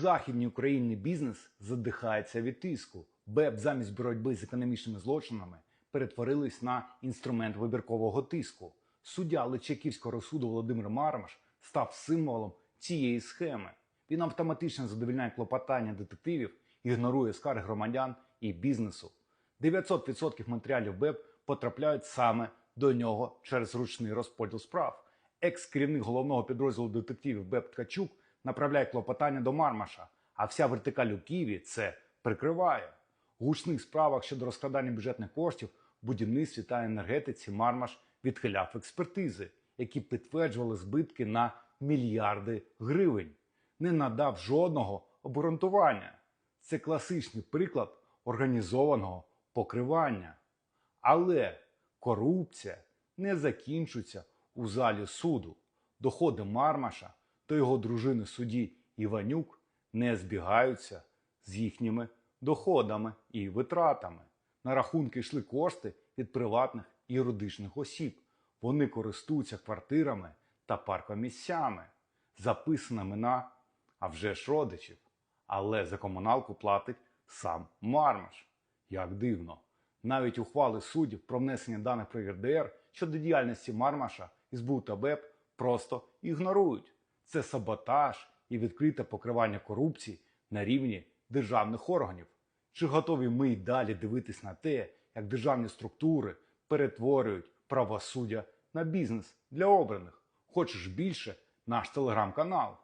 Західній Україні бізнес задихається від тиску. БЕП замість боротьби з економічними злочинами перетворились на інструмент вибіркового тиску. Суддя Личаківського суду Володимир Мармаш став символом цієї схеми. Він автоматично задовільняє клопотання детективів, ігнорує скарги громадян і бізнесу. 900% матеріалів БЕП потрапляють саме до нього через ручний розподіл справ. Екс-керівник головного підрозділу детективів БЕП Ткачук направляє клопотання до Мармаша, а вся вертикаль у Києві це прикриває. У гучних справах щодо розкрадання бюджетних коштів в будівництві та енергетиці Мармаш відхиляв експертизи, які підтверджували збитки на мільярди гривень, не надав жодного обґрунтування. Це класичний приклад організованого покривання. Але корупція не закінчується у залі суду. Доходи Мармаша та його дружини судді Іванюк не збігаються з їхніми доходами і витратами. На рахунки йшли кошти від приватних і юридичних осіб. Вони користуються квартирами та паркомісцями, записаними на а вже ж родичів. Але за комуналку платить сам Мармаш. Як дивно. Навіть ухвали суддів про внесення даних про ЄРДР щодо діяльності Мармаша СБУ та БЕП просто ігнорують. Це саботаж і відкрите покривання корупції на рівні державних органів. Чи готові ми й далі дивитись на те, як державні структури перетворюють правосуддя на бізнес для обраних? Хочеш більше? Наш телеграм-канал.